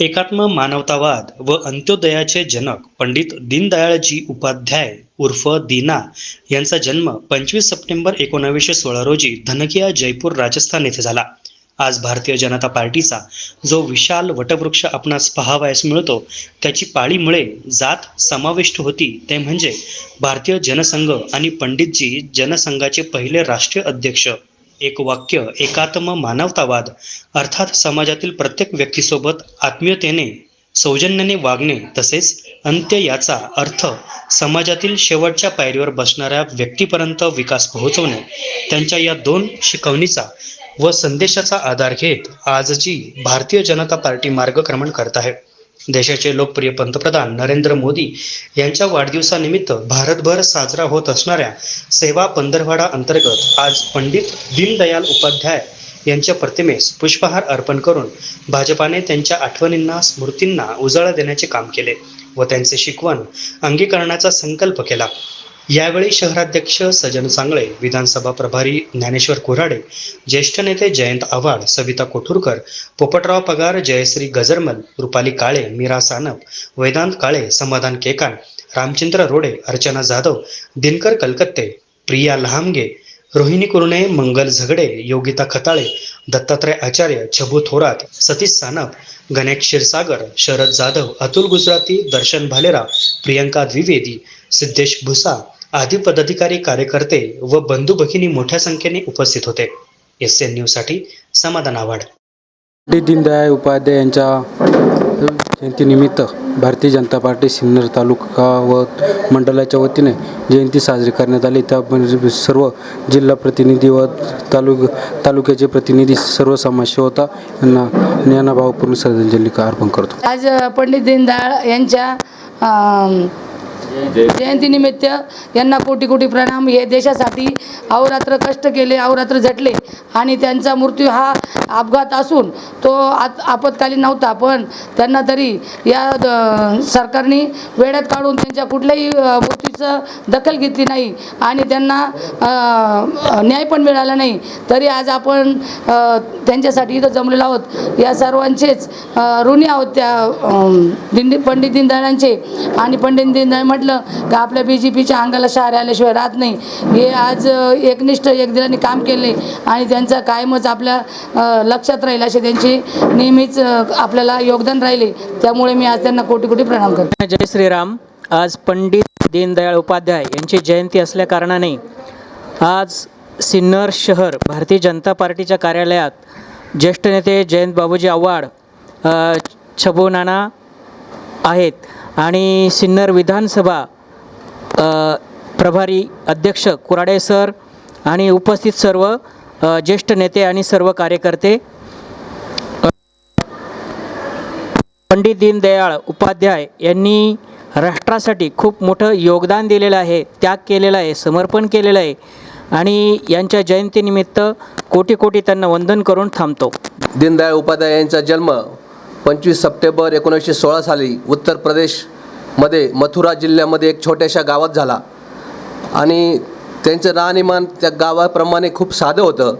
एकात्म मानवतावाद व अंत्योदयाचे जनक पंडित दीनदयाळजी उपाध्याय उर्फ दीना यांचा जन्म पंचवीस सप्टेंबर एकोणावीसशे सोळा रोजी धनकिया जयपूर राजस्थान येथे झाला. आज भारतीय जनता पार्टीचा जो विशाल वटवृक्ष आपणास पहावयास मिळतो त्याची पाळीमुळे जात समाविष्ट होती ते म्हणजे भारतीय जनसंघ आणि पंडितजी जनसंघाचे पहिले राष्ट्रीय अध्यक्ष. एक वाक्य एकात्म मानवतावाद अर्थात समाजातील प्रत्येक व्यक्तीसोबत आत्मीयतेने सौजन्याने वागणे तसेच अंत्य याचा अर्थ समाजातील शेवटच्या पायरीवर बसणाऱ्या व्यक्तीपर्यंत विकास पोहोचवणे. त्यांच्या या दोन शिकवणीचा व संदेशाचा आधार घेत आजची भारतीय जनता पार्टी मार्गक्रमण करत आहे. देशाचे लोकप्रिय पंतप्रधान नरेंद्र मोदी यांच्या वाढदिवसानिमित्त भारतभर साजरा होत असणाऱ्या सेवा पंधरवाडा अंतर्गत आज पंडित दीनदयाल उपाध्याय यांच्या प्रतिमेस पुष्पहार अर्पण करून भाजपाने त्यांच्या आठवणींना स्मृतींना उजाळा देण्याचे काम केले व त्यांचे शिकवण अंगीकरणाचा संकल्प केला. यावेळी शहराध्यक्ष सजन सांगळे विधानसभा प्रभारी ज्ञानेश्वर कोराडे ज्येष्ठ नेते जयंत आव्हाड सविता कोठुरकर पोपटराव पगार जयश्री गजरमल रुपाली काळे मीरा सानप वेदांत काळे समाधान केकान रामचंद्र रोडे अर्चना जाधव दिनकर कलकत्ते प्रिया लहामगे रोहिणी कुरणे मंगल झगडे योगिता खताळे दत्तात्रय आचार्य छबू थोरात सतीश सानप गणेश क्षीरसागर शरद जाधव अतुल गुजराती दर्शन भालेरा प्रियंका द्विवेदी सिद्धेश भुसा आदी पदाधिकारी कार्यकर्ते व बंधू भगिनी मोठ्या संख्येने उपस्थित होते. एस एन न्यूजसाठी समाधान आव्हाड. पंडित दीनदयाळ उपाध्याय यांच्या जयंतीनिमित्त भारतीय जनता पार्टी सिन्नर तालुका व मंडळाच्या वतीने जयंती साजरी करण्यात आली. त्या सर्व जिल्हा प्रतिनिधी व तालुक तालुक्याचे प्रतिनिधी सर्व समावेश होता. यांना यांना भावपूर्ण श्रद्धांजली अर्पण करतो. आज पंडित दीनदयाळ यांच्या जयंतीनिमित्त यांना कोटी कोटी प्रणाम. हे देशासाठी अहोरात्र कष्ट केले अहोरात्र झटले आणि त्यांचा मृत्यू हा अपघात असून तो आत आपत्कालीन नव्हता पण त्यांना तरी या द- सरकारने वेळात काढून त्यांच्या कुठल्याही मृत्यूचं दखल घेतली नाही आणि त्यांना न्याय पण मिळाला नाही. तरी आज आपण त्यांच्यासाठी इथं जमलेलो आहोत. या सर्वांचेच ऋणी आहोत त्या दिंडी पंडित दीनदयाळांचे आणि पंडित दीनदयाळ म्हटलं का आपल्या बी जे पीच्या अंगाला शहारे आल्याशिवाय राहत नाही. हे आज एकनिष्ठ एकदिलाने काम केले आणि त्यांचा कायमच आपल्या लक्षात राहील असे त्यांची नेहमीच आपल्याला योगदान राहिले. त्यामुळे मी आज त्यांना कोटी कोटी प्रणाम करते. जय श्रीराम. आज पंडित दीनदयाळ उपाध्याय यांची जयंती असल्या कारणाने आज सिन्नर शहर भारतीय जनता पार्टीच्या कार्यालयात ज्येष्ठ नेते जयंत बाबूजी आव्हाड छबोनाना छबू नाना आहेत. आणि सिन्नर विधानसभा प्रभारी अध्यक्ष कुराडे सर आणि उपस्थित सर्व ज्येष्ठ नेते आणि सर्व कार्यकर्ते पंडित दीनदयाळ उपाध्याय यांनी राष्ट्रासाठी खूप मोठं योगदान दिलेलं आहे त्याग केलेला आहे समर्पण केलेलं आहे आणि यांच्या जयंतीनिमित्त कोटी कोटी त्यांना वंदन करून थांबतो. दीनदयाळ उपाध्याय यांचा जन्म पंचवीस सप्टेंबर एकोणीसशे सोळा साली उत्तर प्रदेशमध्ये मथुरा जिल्ह्यामध्ये एक छोट्याशा गावात झाला. आणि त्यांचं राहणीमान त्या गावाप्रमाणे खूप साधं होतं.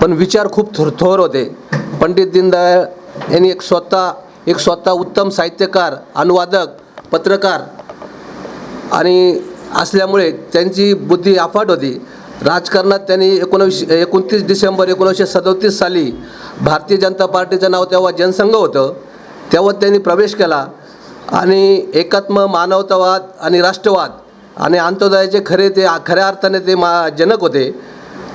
पण विचार खूप थोर थोर होते. पंडित दीनदयाळ यांनी एक स्वतः एक स्वतः उत्तम साहित्यकार अनुवादक पत्रकार आणि असल्यामुळे त्यांची बुद्धी अफाट होती. राजकारणात त्यांनी एकोणीसशे एकोणतीस डिसेंबर एकोणीसशे सदोतीस साली भारतीय जनता पार्टीचं नाव तेव्हा जनसंघ होतं तेव्हा त्यांनी प्रवेश केला. आणि एकात्म मानवतावाद आणि राष्ट्रवाद आणि अंत्योदयाचे खरे ते खऱ्या अर्थाने ते मा जनक होते.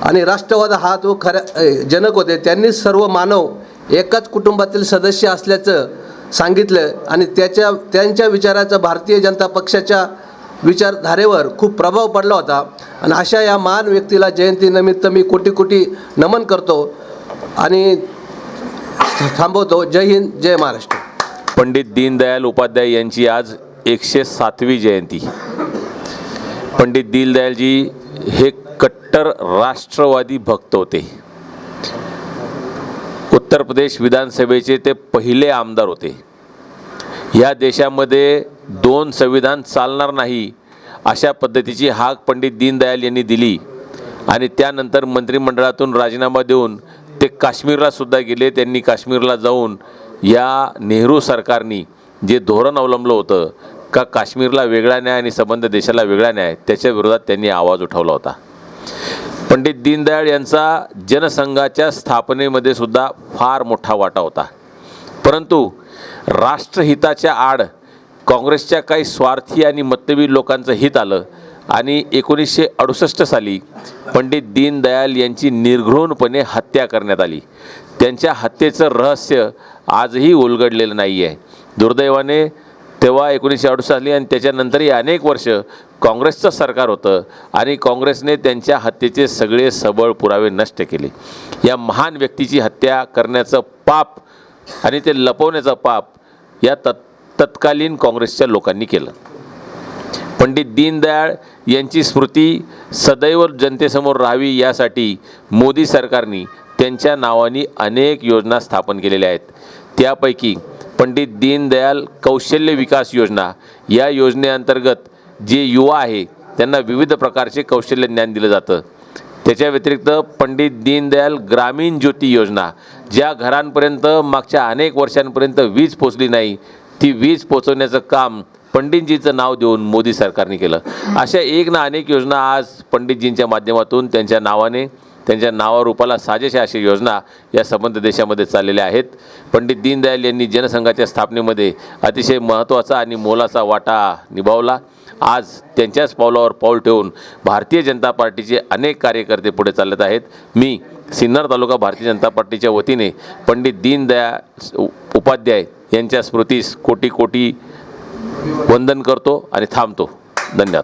आणि राष्ट्रवाद हा तो खऱ्या जनक होते. त्यांनी सर्व मानव एकाच कुटुंबातील सदस्य असल्याचं सांगितलं. आणि त्याच्या त्यांच्या विचाराचं भारतीय जनता पक्षाच्या विचारधारेवर खूप प्रभाव पडला होता. आणि अशा या महान व्यक्तीला जयंतीनिमित्त मी कोटी कोटी नमन करतो आणि थांबवतो. जय हिंद जय महाराष्ट्र. पंडित दीनदयाल उपाध्याय यांची आज एकशे सातवी जयंती. पंडित दीनदयालजी हे कट्टर राष्ट्रवादी भक्त होते. उत्तर प्रदेश विधानसभेचे ते पहिले आमदार होते. या देशामध्ये दोन संविधान चालणार नाही अशा पद्धतीची हाक पंडित दीनदयाल यांनी दिली. आणि त्यानंतर मंत्रिमंडळातून राजीनामा देऊन ते काश्मीरला सुद्धा गेले. त्यांनी काश्मीरला जाऊन या नेहरू सरकारनी जे धोरण अवलंबलं होतं का काश्मीरला वेगळा न्याय आणि संबंध देशाला वेगळा न्याय त्याच्या विरोधात त्यांनी आवाज उठवला होता. पंडित दीनदयाळ यांचा जनसंघाच्या स्थापनेमध्ये सुद्धा फार मोठा वाटा होता. परंतु राष्ट्रहिताच्या आड काँग्रेसच्या काही स्वार्थी आणि मतवी लोकांचं हित आलं आणि एकोणीसशे अडुसष्ट साली पंडित दीनदयाल यांची निर्घृणपणे हत्या करण्यात आली. त्यांच्या हत्येचं रहस्य आजही उलगडलेलं नाही आहे दुर्दैवाने तेव्हा एकोणीसशे अडुसष्ट साली आणि त्याच्यानंतरही अनेक वर्ष काँग्रेसचं सरकार होतं आणि काँग्रेसने त्यांच्या हत्येचे सगळे सबळ पुरावे नष्ट केले. या महान व्यक्तीची हत्या करण्याचं पाप आणि ते लपवण्याचा पाप या तत् तत्कालीन काँग्रेसच्या लोकांनी केलं. पंडित दीनदयाळ यांची स्मृती सदैव जनतेसमोर राहावी यासाठी मोदी सरकारने त्यांच्या नावाने अनेक योजना स्थापन केलेल्या आहेत. त्यापैकी पंडित दीनदयाल कौशल्य विकास योजना या योजनेअंतर्गत जे युवा आहे त्यांना विविध प्रकारचे कौशल्य ज्ञान दिलं जातं. त्याच्या व्यतिरिक्त पंडित दीनदयाल ग्रामीण ज्योती योजना ज्या घरांपर्यंत मागच्या अनेक वर्षांपर्यंत वीज पोचली नाही ती वीज पोचवण्याचं काम पंडितजीचं नाव देऊन मोदी सरकारने केलं. अशा एक ना अनेक योजना आज पंडितजींच्या माध्यमातून त्यांच्या नावाने त्यांच्या नावारूपाला साजेशा अशा योजना या संबंध देशामध्ये चाललेल्या आहेत. पंडित दीनदयाल यांनी जनसंघाच्या स्थापनेमध्ये अतिशय महत्त्वाचा आणि मोलाचा वाटा निभावला. आज त्यांच्याच पावलावर पाऊल ठेवून भारतीय जनता पार्टीचे अनेक कार्यकर्ते पुढे चालत आहेत. मी सिन्नर तालुका भारतीय जनता पार्टीच्या वतीने पंडित दीनदयाळ उपाध्याय यांच्या स्मृतीस कोटी कोटी वंदन करतो आणि थांबतो. धन्यवाद.